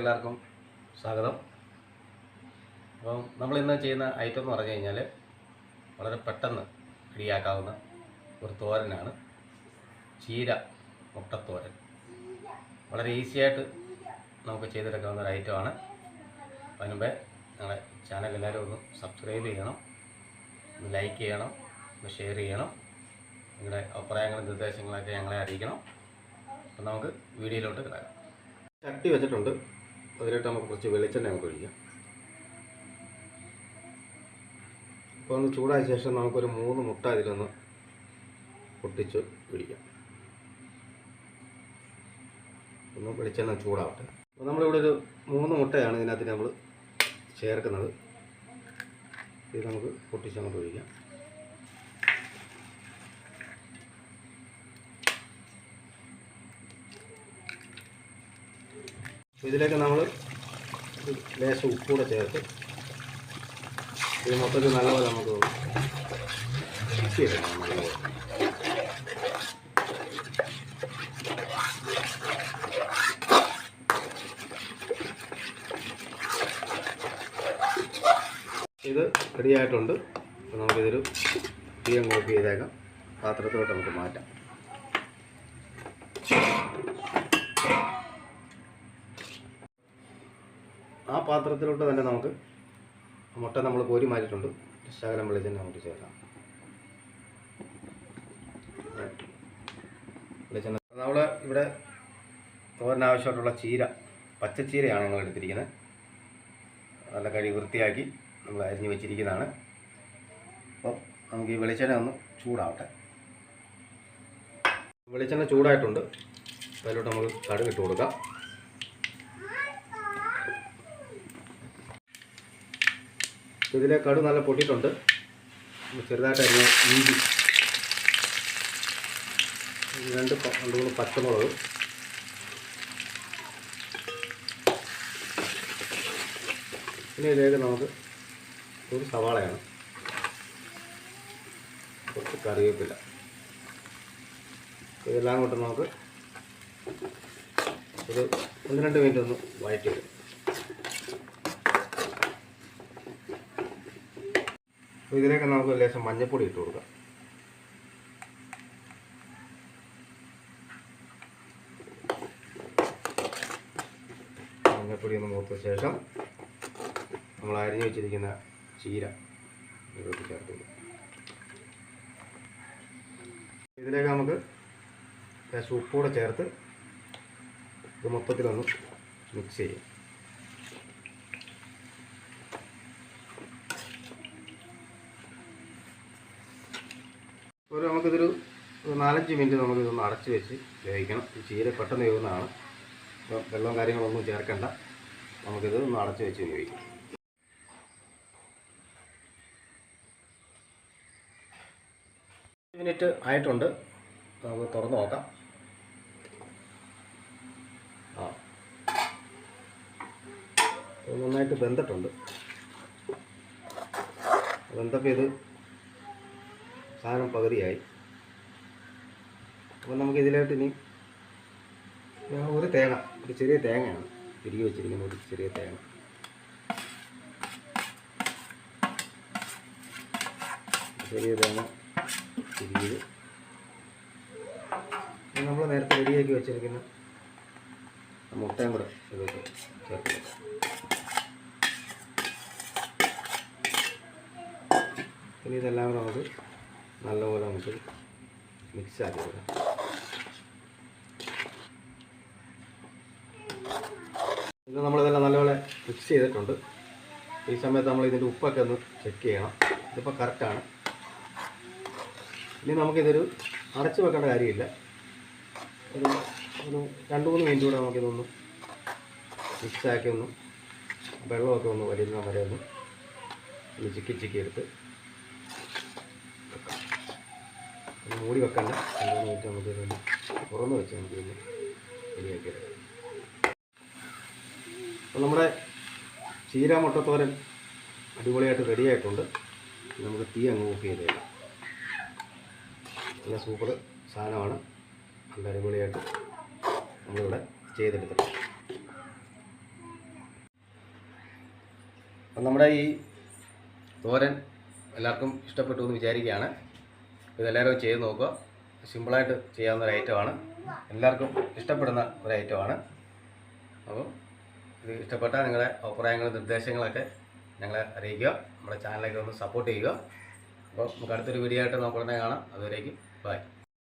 എല്ലാവർക്കും സ്വാഗതം. അപ്പം നമ്മൾ ഇന്ന് ചെയ്യുന്ന ഐറ്റം എന്ന് പറഞ്ഞു കഴിഞ്ഞാൽ വളരെ പെട്ടെന്ന് റെഡിയാക്കാവുന്ന ഒരു തോരനാണ് ചീര മുട്ടത്തോരൻ. വളരെ ഈസിയായിട്ട് നമുക്ക് ചെയ്തെടുക്കാവുന്ന ഒരു ഐറ്റമാണ് അതിന് മുമ്പേ ഞങ്ങളെ ചാനൽ എല്ലാവരും ഒന്ന് സബ്സ്ക്രൈബ് ചെയ്യണം ഒന്ന് ലൈക്ക് ചെയ്യണം ഒന്ന് ഷെയർ ചെയ്യണം. നിങ്ങളുടെ അഭിപ്രായങ്ങളും നിർദ്ദേശങ്ങളൊക്കെ ഞങ്ങളെ അറിയിക്കണം. അപ്പം നമുക്ക് വീഡിയോയിലോട്ട് കിടക്കാം. ചട്ടി വെച്ചിട്ടുണ്ട്. അതിലിട്ട് നമുക്ക് കുറച്ച് വെളിച്ചെണ്ണ നമുക്ക് ഒഴിക്കാം. അപ്പോൾ ഒന്ന് ചൂടായ ശേഷം നമുക്കൊരു മൂന്ന് മുട്ട ഇതിലൊന്ന് പൊട്ടിച്ച് പിടിക്കാം ഒന്ന് വെളിച്ചെണ്ണ ചൂടാവട്ടെ. അപ്പോൾ നമ്മളിവിടെ ഒരു മൂന്ന് മുട്ടയാണ് ഇതിനകത്ത് നമ്മൾ ചേർക്കുന്നത്. ഇത് നമുക്ക് പൊട്ടിച്ച് അങ്ങോട്ട് ഒഴിക്കാം. ഇതിലേക്ക് നമ്മൾ ലേശം ഉപ്പൂടെ ചേർത്ത് ഇത് മൊത്തത്തിൽ നല്ലപോലെ നമുക്ക് മിക്സ് ചെയ്തെടുക്കണം നല്ലപോലെ ഇത് റെഡി ആയിട്ടുണ്ട്. അപ്പോൾ നമുക്കിതൊരു തീയം കോപ്പി ചെയ്തേക്കാം. പാത്രത്തിലോട്ട് നമുക്ക് മാറ്റാം. ആ പാത്രത്തിലോട്ട് തന്നെ നമുക്ക് മുട്ട നമ്മൾ കോരി മാറ്റിയിട്ടുണ്ട്. ശകലം വെളിച്ചെണ്ണ നമുക്ക് ചേർക്കാം. വെളിച്ചെണ്ണ. നമ്മൾ ഇവിടെ തോരനാവശ്യമായിട്ടുള്ള ചീര പച്ചച്ചീരയാണ് ഞങ്ങൾ എടുത്തിരിക്കുന്നത്. നല്ല കഴി വൃത്തിയാക്കി നമ്മൾ അരിഞ്ഞു വെച്ചിരിക്കുന്നതാണ്. അപ്പോൾ നമുക്ക് ഈ വെളിച്ചെണ്ണ ഒന്ന് ചൂടാവട്ടെ. വെളിച്ചെണ്ണ ചൂടായിട്ടുണ്ട്. അതിലോട്ട് നമ്മൾ കടുകിട്ട് കൊടുക്കാം. ഇതിലെ കടു നല്ല പൊട്ടിയിട്ടുണ്ട്. നമ്മൾ ചെറുതായിട്ട് അരിഞ്ഞ ഇഞ്ചി രണ്ട് രണ്ട് മൂന്ന് പച്ചമുളക്. പിന്നെ ഇതിലേക്ക് നമുക്ക് ഒരു സവാളയാണ്. കുറച്ച് കറിവേപ്പില. ഇതെല്ലാം കൊണ്ട് നമുക്ക് ഒരു ഒന്ന് രണ്ട് മിനിറ്റ് ഒന്ന് വഴറ്റി അപ്പോൾ ഇതിലേക്ക് നമുക്ക് ലേശം മഞ്ഞൾപ്പൊടി ഇട്ട് കൊടുക്കാം. മഞ്ഞൾപ്പൊടി ഒന്ന് മൂത്ത ശേഷം നമ്മൾ അരിഞ്ഞു വെച്ചിരിക്കുന്ന ചീര ഇതിലോട്ട് ചേർത്ത് ഇതിലേക്ക് നമുക്ക് ലേശം ഉപ്പൂടെ ചേർത്ത് ഇത് മൊത്തത്തിലൊന്ന് മിക്സ് ചെയ്യാം. ഒരു നമുക്കിതൊരു നാലഞ്ച് മിനിറ്റ് നമുക്കിതൊന്ന് അടച്ച് വെച്ച് വേവിക്കണം. ഈ ചീര പെട്ടെന്ന് വേവുന്നതാണ്. അപ്പോൾ വെള്ളവും കാര്യങ്ങളൊന്നും ചേർക്കണ്ട. നമുക്കിത് ഒന്ന് അടച്ച് വെച്ച് വേവിക്കാം. മിനിറ്റ് ആയിട്ടുണ്ട്. നമുക്ക് തുറന്ന് നോക്കാം. ആ. നന്നായിട്ട് വെന്തിട്ടുണ്ട്. വെന്തപ്പോൾ ഇത് സാധനം പകുതിയായി. അപ്പോൾ നമുക്ക് ഇതിലോട്ട് ഇനി ഒരു തേങ്ങ ഒരു ചെറിയ തേങ്ങയാണ് തിരികെ വെച്ചിരിക്കുന്ന ഒരു ചെറിയ തേങ്ങ. ചെറിയ തേങ്ങ തിരികെ നമ്മൾ നേരത്തെ റെഡിയാക്കി വെച്ചിരിക്കുന്ന മുട്ടയും കൂടെ ഇതിലോട്ട് ചേർത്ത് ഇനി ഇതെല്ലാം കൂടെ നമുക്ക് നല്ലപോലെ നമുക്ക് മിക്സ് ആക്കി കൊടുക്കാം ഇത് നമ്മളിതെല്ലാം നല്ലപോലെ മിക്സ് ചെയ്തിട്ടുണ്ട്. ഈ സമയത്ത് നമ്മൾ ഇതിന്റെ ഉപ്പൊക്കെ ഒന്ന് ചെക്ക് ചെയ്യണം. ഇതിപ്പോൾ കറക്റ്റാണ് ഇനി നമുക്കിതൊരു അടച്ചു വെക്കേണ്ട കാര്യമില്ല. ഒരു ഒരു രണ്ട് മൂന്ന് മിനിറ്റ് കൂടെ നമുക്കിതൊന്ന് മിക്സാക്കി ഒന്ന് വെള്ളമൊക്കെ ഒന്ന് വരുന്ന വരെ ഒന്ന് ഒന്ന് ചിക്കി ചിക്കി എടുത്ത് ഒന്ന് മൂടി വെക്കണ്ട. എന്താണെന്ന് വെച്ചാൽ നമുക്ക് ഇതൊന്ന് തുറന്ന് വെച്ച് നമുക്ക് അപ്പോൾ നമ്മുടെ ചീര മുട്ടത്തോരൻ അടിപൊളിയായിട്ട് റെഡിയായിട്ടുണ്ട് നമുക്ക് തീ അങ്ങ് ഓഫ് ചെയ്ത് തരാം നല്ല സൂപ്പർ സാധനമാണ്. നല്ല അടിപൊളിയായിട്ട് നമ്മളിവിടെ ചെയ്തെടുത്തിട്ടുണ്ട്. അപ്പം നമ്മുടെ ഈ തോരൻ എല്ലാവർക്കും ഇഷ്ടപ്പെട്ടു എന്ന് വിചാരിക്കുകയാണ്. ഇതെല്ലാവരും ചെയ്ത് നോക്കുക. സിമ്പിളായിട്ട് ചെയ്യാവുന്ന ഒരു ഐറ്റമാണ്. എല്ലാവർക്കും ഇഷ്ടപ്പെടുന്ന ഒരു ഐറ്റമാണ്. അപ്പോൾ ഇത് ഇഷ്ടപ്പെട്ടാൽ നിങ്ങളുടെ അഭിപ്രായങ്ങളും നിർദ്ദേശങ്ങളൊക്കെ ഞങ്ങളെ അറിയിക്കുക. നമ്മുടെ ചാനലൊക്കെ ഒന്ന് സപ്പോർട്ട് ചെയ്യുക. അപ്പോൾ നമുക്ക് അടുത്തൊരു വീഡിയോ ആയിട്ട് നമുക്ക് ഉടനെ കാണാം. അതുവരേക്കും ബൈ.